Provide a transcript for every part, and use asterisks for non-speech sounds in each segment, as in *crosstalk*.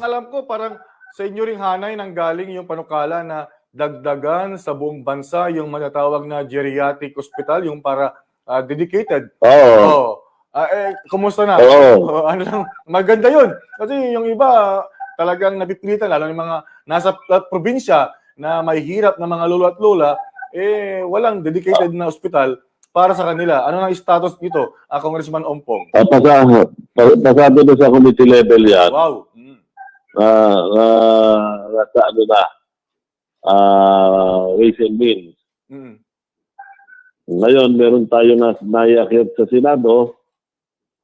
alam ko, parang sa inyo ring hanay nang galing yung panukala na dagdagan sa buong bansa yung matatawag na geriatric hospital, yung para ah, dedicated. Oo. Oo. Ah, eh, kumusta na? Oo. *laughs* Oo, ano lang, maganda yun. Kasi yung iba, talagang napipilitan, lalo yung mga nasa uh, probinsya na may hirap na mga lolo at lola, eh, walang dedicated na hospital para sa kanila. Ano ang status nito, ah, Congressman Ompong? Pasa, pasado na sa committee level yan. Wow. Ah, ah, nasa ano na, ah, ways and means. Mm. Ngayon, meron tayo na naiakit sa Senado,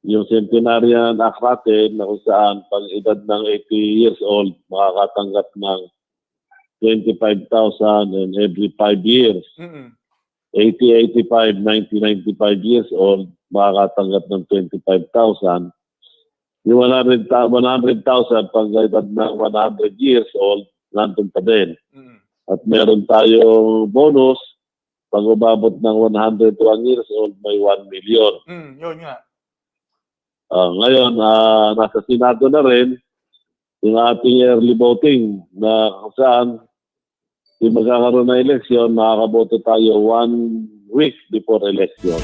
yung centenarian act natin na kung saan pag edad ng 80 years old, makakatanggap ng 25,000 and every 5 years. Mm. 80, 85, 90, 95 years old, makakatanggap ng 25,000. Yung 100,000 100,000 pag edad ng 100 years old, nandun pa din. Mm. At meron tayong bonus, pag umabot ng 101 years old, may 1 million. Mm. Yun nga. Ah, ngayon, ah, nasa Senado na rin yung ating early voting na kung saan yung magkakaroon ng eleksyon, makakaboto tayo one week before election.